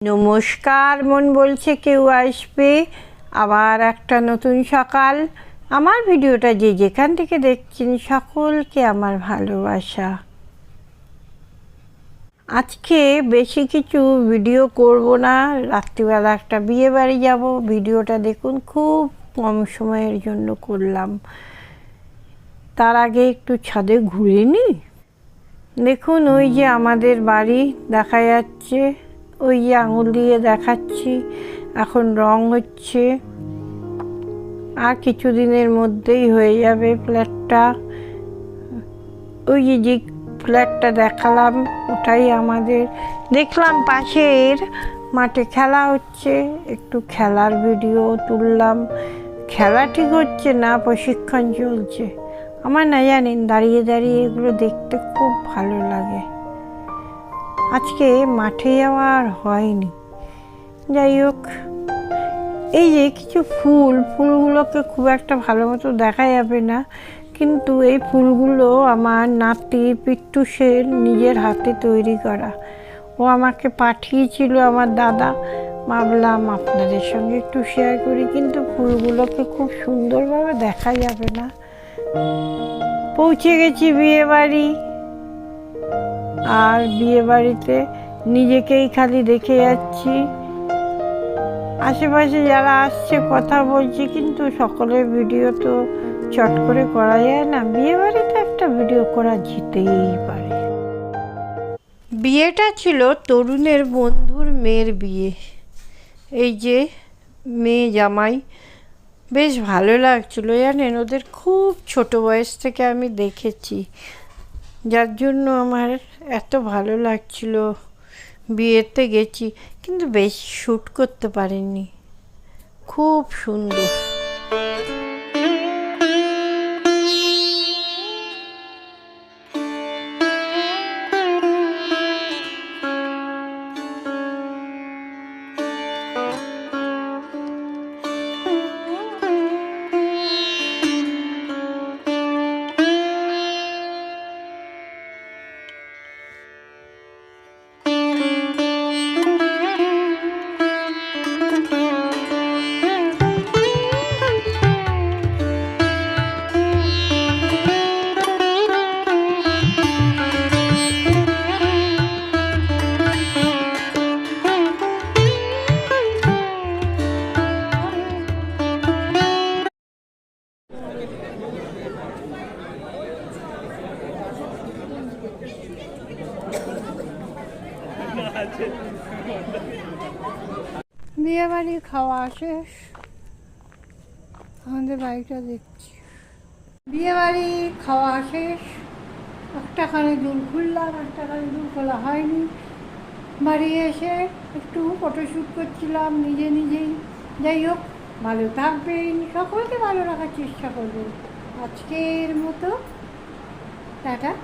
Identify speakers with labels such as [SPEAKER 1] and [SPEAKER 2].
[SPEAKER 1] নমস্কার, মন বলছে কেউ আসবে। আবার একটা নতুন সকাল। আমার ভিডিওটা যে যেখান থেকে দেখছেন সকলকে আমার ভালোবাসা। আজকে বেশি কিছু ভিডিও করব না। রাত্রিবেলা একটা বিয়ে বাড়ি যাব। ভিডিওটা দেখুন, খুব কম সময়ের জন্য করলাম। তার আগে একটু ছাদে ঘুরে নিই দেখুন, ওই যে আমাদের বাড়ি দেখা যাচ্ছে। ওই আঙুল দিয়ে দেখাচ্ছি, এখন রং হচ্ছে। আর কিছুদিনের মধ্যেই হয়ে যাবে ফ্ল্যাটটা ওই যে ফ্ল্যাটটা দেখালাম, ওটাই আমাদের। দেখলাম পাশের মাঠে খেলা হচ্ছে, একটু খেলার ভিডিও তুললাম। খেলা ঠিক হচ্ছে না, প্রশিক্ষণ চলছে। আমার না জানেন, দাঁড়িয়ে দাঁড়িয়ে এগুলো দেখতে খুব ভালো লাগে। আজকে মাঠে যাওয়া আর হয়নি। যাই হোক, এই যে কিছু ফুল, ফুলগুলোকে খুব একটা ভালো মতো দেখা যাবে না, কিন্তু এই ফুলগুলো আমার নাতি পিট্টুসের নিজের হাতে তৈরি করা। ও আমাকে পাঠিয়েছিল, আমার দাদা। ভাবলাম আপনাদের সঙ্গে একটু শেয়ার করি, কিন্তু ফুলগুলোকে খুব সুন্দরভাবে দেখা যাবে না। পৌঁছে গেছি বিয়ে বাড়ি আর বিয়ে বাড়িতে নিজেকেই খালি দেখে যাচ্ছি। আশেপাশে যারা আসছে কথা বলছি, কিন্তু সকলের ভিডিও তো চট করে করা যায় না। বিয়ে বাড়িতে একটা ভিডিও করা যেতেই পারে। বিয়েটা ছিল তরুণের বন্ধুর মেয়ের বিয়ে। এই যে মেয়ে জামাই, বেশ ভালো লাগছিল জানেন? ওদের খুব ছোট বয়স থেকে আমি দেখেছি। যার জন্য আমার এত ভালো লাগছিল। বিয়েতে গেছি, কিন্তু বেশি শ্যুট করতে পারিনি। খুব সুন্দর। বিয়ে বাড়ি খাওয়া শেষ। আমাদের বাড়িটা দেখছি। বিয়ে বাড়ি খাওয়া শেষ। একটাখানে দূর খুললাম একটা একটাখানে দূর খোলা হয়নি। বাড়ি এসে একটু ফটোশ্যুট করছিলাম নিজে নিজেই। যাই হোক, ভালো থাকবেন। সকলকে ভালো রাখার চেষ্টা করবেন। আজকের মতো টাটা।